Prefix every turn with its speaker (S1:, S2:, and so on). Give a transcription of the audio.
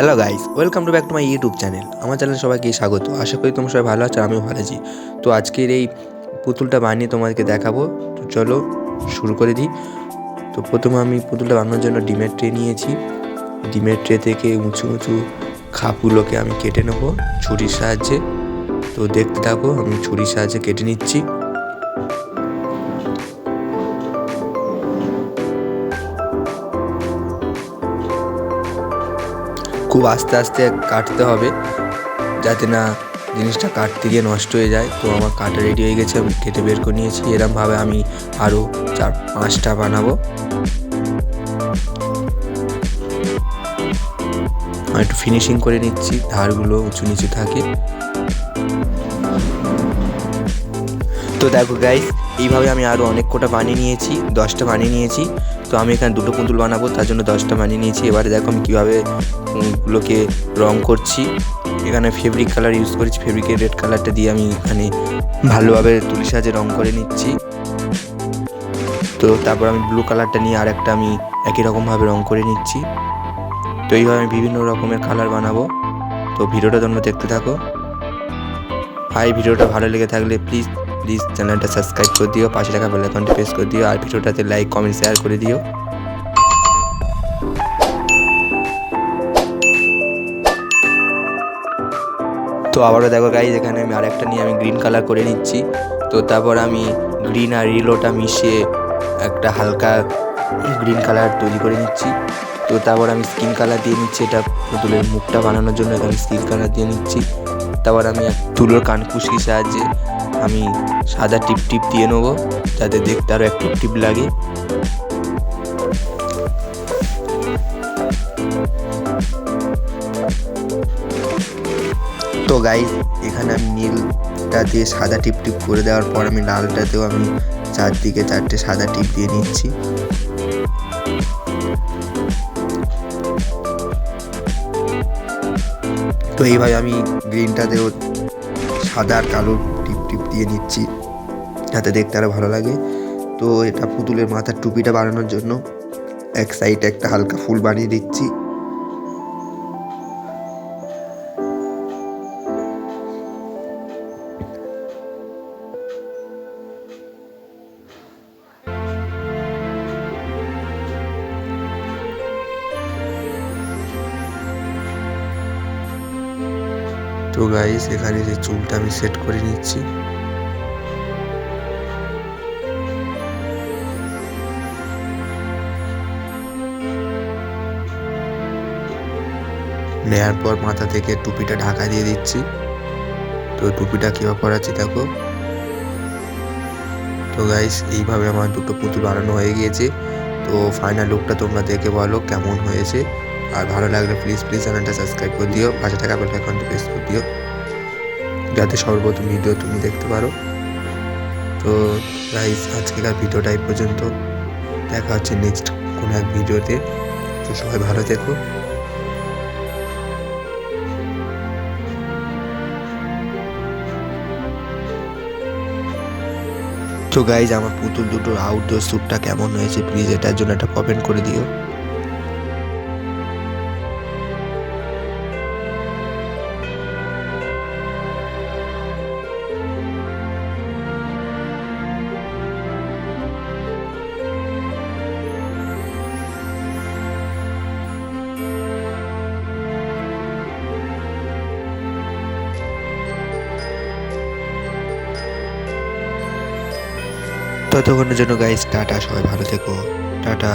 S1: Hello guys welcome to back to my YouTube channel আমার channel সবাইকে স্বাগত। আশা করি তোমরা সবাই ভালো আছো, আমিও ভালো আছি। তো আজকের এই পুতুলটা বানিয়ে তোমাদেরকে দেখাবো। তো চলো শুরু করে দিই। তো প্রথমে আমি পুতুলটা বানানোর জন্য ডিমের ট্রে নিয়েছি। ডিমের ট্রে থেকে উঁচু উঁচু খাপগুলোকে আমি কেটে নেব ছুরির সাহায্যে। তো দেখতে থাকো, আমি ছুরির সাহায্যে কেটে নিচ্ছি। খুব আস্তে আস্তে কাটতে হবে, যাতে না জিনিসটা কাটতে গিয়ে নষ্ট হয়ে যায়। তো আমার কাটা রেডি হয়ে গেছে, আমি কেটে বের করে নিয়েছি। এরমভাবে আমি আরও চার, পাঁচটা বানাবো। একটু ফিনিশিং করে নিচ্ছি, ধারগুলো উঁচু নিচু থাকে। তো দেখো গাইস এইভাবে আমি আরও অনেক কোটা বানিয়ে নিয়েছি, দশটা বানিয়ে নিয়েছি। তো আমি এখানে দুটো পুতুল বানাবো, তার জন্য দশটা বানিয়ে নিয়েছি। এবারে দেখো আমি কীভাবে গুলোকে রং করছি। এখানে ফেব্রিক কালার ইউজ করেছি ফেব্রিকের রেড কালারটা দিয়ে আমি এখানে ভালোভাবে তুলি সাজে রং করে নিচ্ছি। তো তারপর আমি ব্লু কালারটা নিয়ে আর একটা আমি একই রকমভাবে রং করে নিচ্ছি। তো এইভাবে আমি বিভিন্ন রকমের কালার বানাবো। তো ভিডিওটা তোমরা দেখতে থাকো। আর ভিডিওটা ভালো লেগে থাকলে প্লিজ প্লিজ চ্যানেলটা সাবস্ক্রাইব করে দিও, পাশে থাকা বেল আইকনটি প্রেস করে দিও, আর ভিডিওটাতে লাইক কমেন্ট শেয়ার করে দিও। তো আবারও দেখো গাইজ এখানে আমি আরেকটা নিয়ে আমি গ্রিন কালার করে নিচ্ছি। তো তারপর আমি গ্রিন আর ইলোটা মিশিয়ে একটা হালকা গ্রিন কালার তৈরি করে নিচ্ছি। তো তারপর আমি স্কিন কালার দিয়ে নিচ্ছি, এটা পুতুলের মুখটা বানানোর জন্য, এখানে স্কিন কালার দিয়ে নিচ্ছি। তারপর আমি এক তুলোর কানকুশির সাহায্যে আমি সাদা টিপ টিপ দিয়ে নেব, যাতে দেখতে আরও একটু টিপ লাগে। তো গাইজ এখানে আমি নীলটা দিয়ে সাদা টিপ টিপ করে দেওয়ার পর আমি লালটাতেও আমি চারদিকে চারটে সাদা টিপ দিয়ে নিচ্ছি। তো এইভাবে আমি গ্রিনটাতেও সাদা আর কালো টিপ টিপ দিয়ে নিচ্ছি, যাতে দেখতে আরও ভালো লাগে। তো এটা পুতুলের মাথার টুপিটা বানানোর জন্য এক সাইডে একটা হালকা ফুল বানিয়ে দিচ্ছি। তো গাইস এখানে যে চুলটা আমি সেট করে নিচ্ছি। নেয়ার পর মাথা থেকে টুপিটা ঢাকা দিয়ে দিচ্ছি। তো টুপিটা কীভাবে করাচ্ছি দেখো। তো গাইস এইভাবে আমার দুটো পুতুল বানানো হয়ে গিয়েছে। তো ফাইনাল লুকটা তোমরা দেখে বলো কেমন হয়েছে। আর ভালো লাগলে প্লিজ প্লিজ চ্যানেলটা সাবস্ক্রাইব করে দিও। পাশে থাকা বেল আইকনটি প্রেস করে দিও। যাতে সর্বপ্রথম ভিডিও তুমি দেখতে পারো। তো গাইস আজকেকার ভিডিওটা পর্যন্ত। দেখা হচ্ছে নেক্সট কোনো এক ভিডিওতে তো সবাই ভালো থেকো। তো গাইজ আমার পুতুল দুটোর আউটডোর শ্যুটটা কেমন হয়েছে? প্লিজ এটার জন্য একটা কমেন্ট করে দিও। ততক্ষণের জন্য গাইজ টাটা সবাই ভালো থেকো। টাটা।